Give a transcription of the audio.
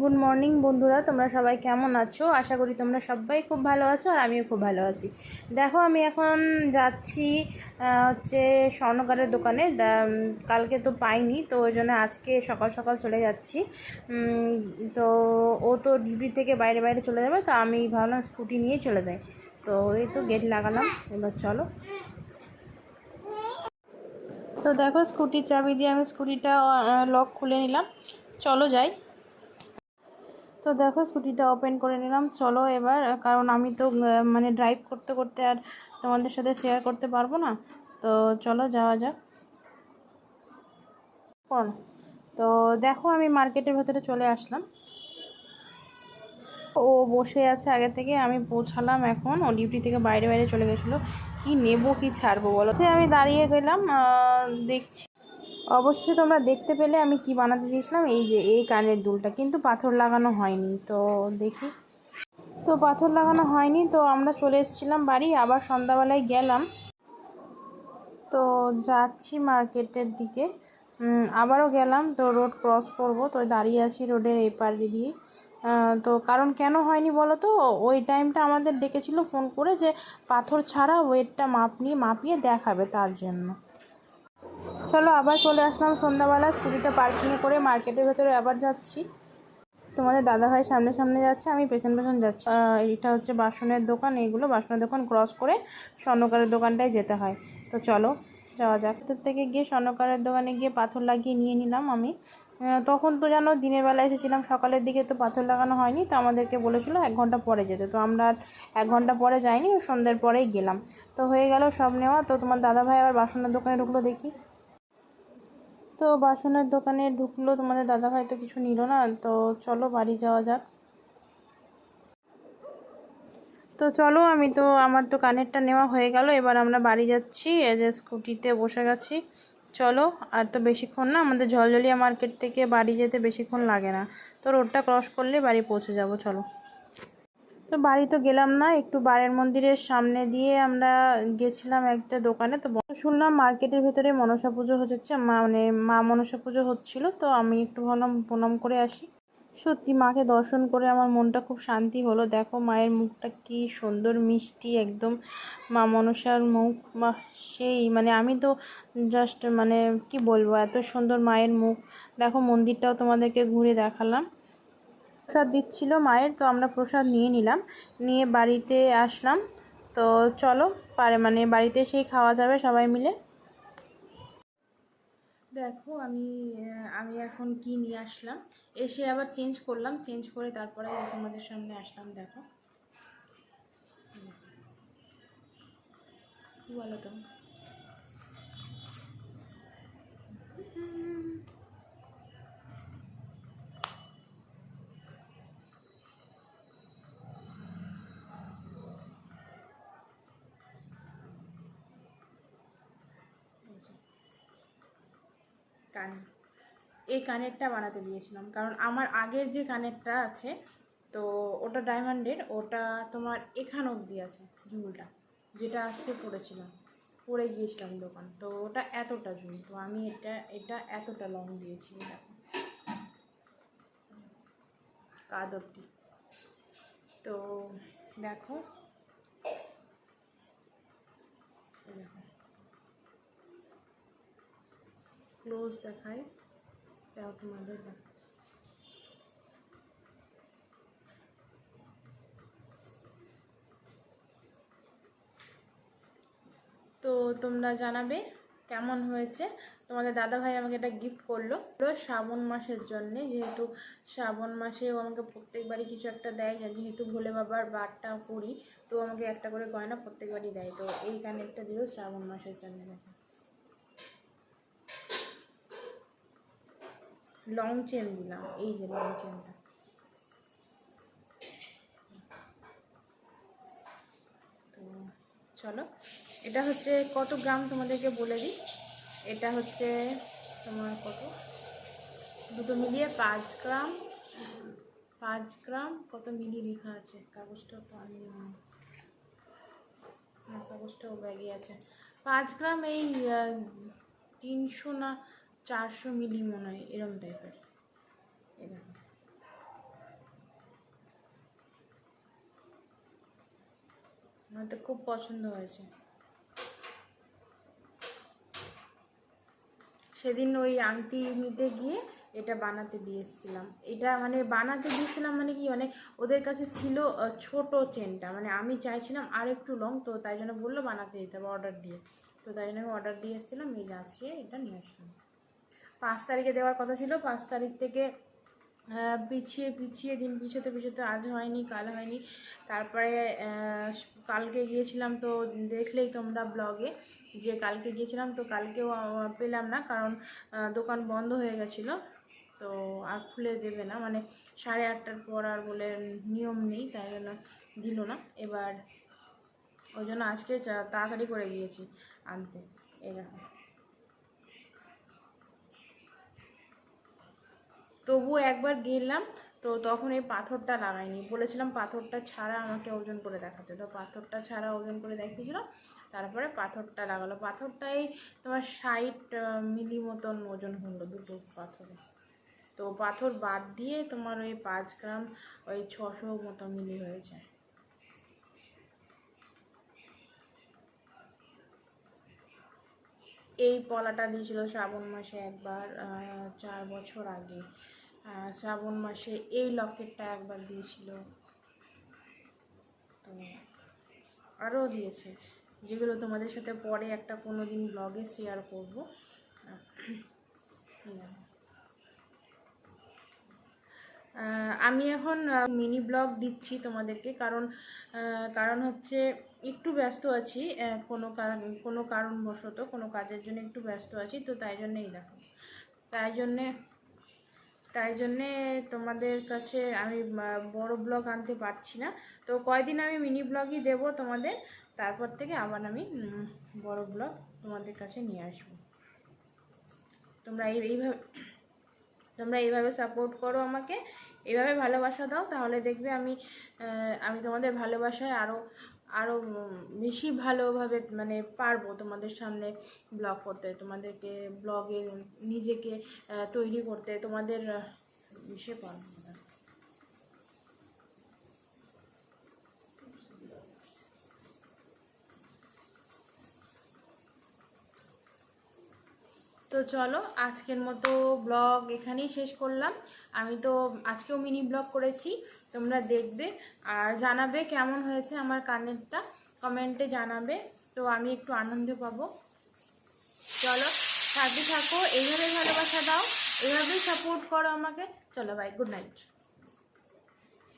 Good morning বন্ধুরা। তোমরা সবাই কেমন আছো? আশা করি তোমরা সবাই খুব ভালো আছো আর আমিও খুব ভালো আছি। দেখো, আমি এখন যাচ্ছি হচ্ছে স্বর্ণকারের দোকানে। কালকে তো পাইনি, তো ওই জন্য আজকে সকাল সকাল চলে যাচ্ছি। তো ও তো ডিউটি থেকে বাইরে বাইরে চলে যাবে, তো আমি ভাবলাম স্কুটি নিয়ে চলে যাই। তো এই তো গেট লাগালাম, এবার চলো। তো দেখো, স্কুটির চাবি দিয়ে আমি স্কুটিটা লক খুলে নিলাম। চলো যাই। তো দেখো স্কুটিটা ওপেন করে নিলাম। চলো এবার, কারণ আমি তো মানে ড্রাইভ করতে করতে আর তোমাদের সাথে শেয়ার করতে পারব না। তো চলো যাওয়া যাক। তো দেখো আমি মার্কেটের ভেতরে চলে আসলাম। ও বসে আছে আগে থেকে, আমি পৌঁছালাম এখন। ও ডিউটি থেকে বাইরে বাইরে চলে গেছিল। কি নেব, কি ছাড়বো বলো? আমি দাঁড়িয়ে গেলাম দেখছি অবশ্যই তোমরা দেখতে পেলে আমি কি বানাতে দিয়েছিলাম, এই যে এই কানের দুলটা। কিন্তু পাথর লাগানো হয়নি, তো দেখি। তো পাথর লাগানো হয়নি, তো আমরা চলে এসেছিলাম বাড়ি, আবার সন্ধ্যাবেলায় গেলাম। তো যাচ্ছি মার্কেটের দিকে। আবারও গেলাম, তো রোড ক্রস করব, তো দাঁড়িয়ে আছি রোডের এই পাড় দিয়ে তো কারণ কেন হয়নি বলো তো? ওই টাইমটা আমাদের ডেকেছিল ফোন করে যে পাথর ছাড়া ওয়েটটা মাপ নিয়ে মাপিয়ে দেখাবে তার জন্য। চলো আবার চলে আসলাম সন্ধ্যাবেলা স্কুটিটা পার্কিংয়ে করে মার্কেটের ভেতরে আবার যাচ্ছি। তোমাদের দাদাভাই সামনে সামনে যাচ্ছে, আমি পেছন পেছন যাচ্ছি। এটা হচ্ছে বাসনের দোকান, এইগুলো বাসনের দোকান ক্রস করে স্বর্ণকারের দোকানটায় যেতে হয়। তো চলো, যাওয়া যাক। ভেতর থেকে গিয়ে স্বর্ণকারের দোকানে গিয়ে পাথর লাগিয়ে নিয়ে নিলাম আমি। তখন তো জানো দিনের বেলা এসেছিলাম, সকালের দিকে তো পাথর লাগানো হয়নি, তো আমাদেরকে বলেছিল এক ঘণ্টা পরে যেতে। তো আমরা আর এক ঘণ্টা পরে যাইনি, সন্ধ্যের পরেই গেলাম। তো হয়ে গেল সব নেওয়া, তো তোমার দাদাভাই আবার বাসনের দোকানে ঢুকলো দেখি। তো বাসনের দোকানে ঢুকলো তোমাদের দাদাভাই তো কিছু নিল না, তো চলো বাড়ি যাওয়া যাক। তো চলো, আমি তো, আমার তো কানেরটা নেওয়া হয়ে গেল, এবার আমরা বাড়ি যাচ্ছি, এই যে স্কুটিতে বসে গেছি। চলো, আর তো বেশিক্ষণ না, আমাদের ঝলঝলিয়া মার্কেট থেকে বাড়ি যেতে বেশিক্ষণ লাগে না। তো রোডটা ক্রস করলে বাড়ি পৌঁছে যাব, চলো। তো বাড়ি তো গেলাম না, একটু বারের মন্দিরের সামনে দিয়ে আমরা গেছিলাম একটা দোকানে। তো শুনলাম মার্কেটের ভেতরে মনসা পুজো হচ্ছে মানে মা মনসা পুজো হচ্ছিল, তো আমি একটু ভাবলাম প্রণাম করে আসি। সত্যি মাকে দর্শন করে আমার মনটা খুব শান্তি হলো। দেখো মায়ের মুখটা কি সুন্দর, মিষ্টি একদম। মা মনসার মুখ বা সেই মানে আমি তো জাস্ট মানে কি বলব, এত সুন্দর মায়ের মুখ। দেখো মন্দিরটাও তোমাদেরকে ঘুরে দেখালাম। প্রসাদ দিচ্ছিল মায়ের, তো আমরা প্রসাদ নিয়ে নিলাম। নিয়ে বাড়িতে আসলাম। তো চলো, পারে মানে বাড়িতে সেই খাওয়া যাবে সবাই মিলে। দেখো, আমি আমি এখন কি নিয়ে আসলাম? এসে আবার চেঞ্জ করলাম চেঞ্জ করে তারপরে তোমাদের সামনে আসলাম, দেখো। বলো তো। কান, এই কানেরটা বানাতে দিয়েছিলাম। কারণ আমার আগের যে কানেরটা আছে, তো ওটা ডায়মন্ডের, ওটা তোমার এখান অবধি আছে, ঝুলটা, যেটা আজকে পড়েছিলাম। পরে গিয়েছিলাম দোকান। তো ওটা এতটা ঝুল, তো আমি এটা এটা এতটা লং দিয়েছি দেখো। কাদ তো দেখো দেখো। ক্লোজ দেখাই তাও তোমাদের দেখ তো তোমরা জানাবে কেমন হয়েছে। তোমাদের দাদা ভাই আমাকে এটা গিফট করল। শ্রাবণ মাসের জন্য, যেহেতু শ্রাবণ মাসে ও আমাকে প্রত্যেকবারই কিছু একটা দেয় যেহেতু ভোলে বাবার বারটা করি, তো আমাকে একটা করে গয়না প্রত্যেকবারই দেয়। তো এই কানেরটা দিল শ্রাবণ মাসের জন্য। লং চেন দিলাম এই যে লং চেনটা তো চলো এটা হচ্ছে কত গ্রাম তোমাদেরকে বলে দিই? এটা হচ্ছে তোমার কত? দুটো মিলিয়ে পাঁচ গ্রাম পাঁচ গ্রাম কত মিলি লেখা আছে? কাগজটা আহ, হ্যাঁ, কাগজটাও ব্যাগে আছে। পাঁচ গ্রাম এই তিনশো না চারশো মিলি মনে হয়, এরম টাইপের এরকম আমার তো খুব পছন্দ হয়েছে। সেদিন ওই আংটি নিতে গিয়ে এটা বানাতে দিয়েছিলাম এটা মানে বানাতে দিয়েছিলাম মানে কি মানে ওদের কাছে ছিল ছোট চেনটা। মানে আমি চাইছিলাম আর একটু লং তো তাই জন্য বলল বানাতে দিতে হবে অর্ডার দিয়ে। তো তাই জন্য আমি অর্ডার দিয়েছিলাম এই আজকে এটা নিয়ে আসলাম। পাঁচ তারিখে দেওয়ার কথা ছিল। পাঁচ তারিখ থেকে পিছিয়ে পিছিয়ে, দিন পিছোতে পিছোতে আজ হয়নি, কাল হয়নি। তারপরে কালকে গিয়েছিলাম তো দেখলেই তোমরা ব্লগে যে কালকে গিয়েছিলাম তো কালকেও পেলাম না কারণ দোকান বন্ধ হয়ে গেছিল। তো আর খুলে দেবে না। মানে সাড়ে আটটার পর আর বলে নিয়ম নেই, তাই জন্য দিল না। এবার ওই জন্য আজকে তাড়াতাড়ি করে গিয়েছি আনতে। এরকম তবু একবার গেলাম, তো তখন এই পাথরটা লাগাইনি বলেছিলাম পাথরটা ছাড়া আমাকে ওজন করে দেখাতে। তো পাথরটা ছাড়া ওজন করে দেখিয়েছিল, তারপরে পাথরটা লাগালো। পাথরটাই তোমার ষাট মিলি মতন ওজন হলো দুটো পাথরে। তো পাথর বাদ দিয়ে তোমার ওই পাঁচ গ্রাম, ওই ছশো মতো মিলি হয়েছে। এই পলাটা দিয়েছিল শ্রাবণ মাসে একবার চার বছর আগে। শ্রাবণ মাসে এই লকেটটা একবার দিয়েছিল। তো আরও দিয়েছে। যেগুলো তোমাদের সাথে পরে একটা কোনো দিন ব্লগে শেয়ার করব। আমি এখন মিনি ব্লগ দিচ্ছি তোমাদেরকে কারণ কারণ হচ্ছে একটু ব্যস্ত আছি কোনো কোনো কারণবশত, কোনো কাজের জন্য একটু ব্যস্ত আছি, তো তাই জন্যেই দেখো। তাই জন্যে তাই জন্যে তোমাদের কাছে আমি বড় ব্লগ আনতে পারছি না। তো কয়দিন আমি মিনি ব্লগই দেবো তোমাদের, তারপর থেকে আবার আমি বড় ব্লগ তোমাদের কাছে নিয়ে আসব। তোমরা এই, এইভাবে, তোমরা এইভাবে সাপোর্ট করো আমাকে, এইভাবে ভালোবাসা দাও, তাহলে দেখবে আমি আমি তোমাদের ভালোবাসায় আরও আরও বেশি ভালোভাবে মানে পারব তোমাদের সামনে ব্লগ করতে, তোমাদেরকে ব্লগে নিজেকে তৈরি করতে, তোমাদের বিষয় পারব না। তো চলো, আজকের মতো ব্লগ এখানেই শেষ করলাম। আমি তো আজকেও মিনি ব্লগ করেছি, তোমরা দেখবে। আর জানাবে কেমন হয়েছে আমার কানেরটা কমেন্টে জানাবে। তো আমি একটু আনন্দ পাবো। চলো সাথে থাকো, এইভাবে ভালোবাসা দাও, এইভাবেই সাপোর্ট করো আমাকে। চলো বাই গুড নাইট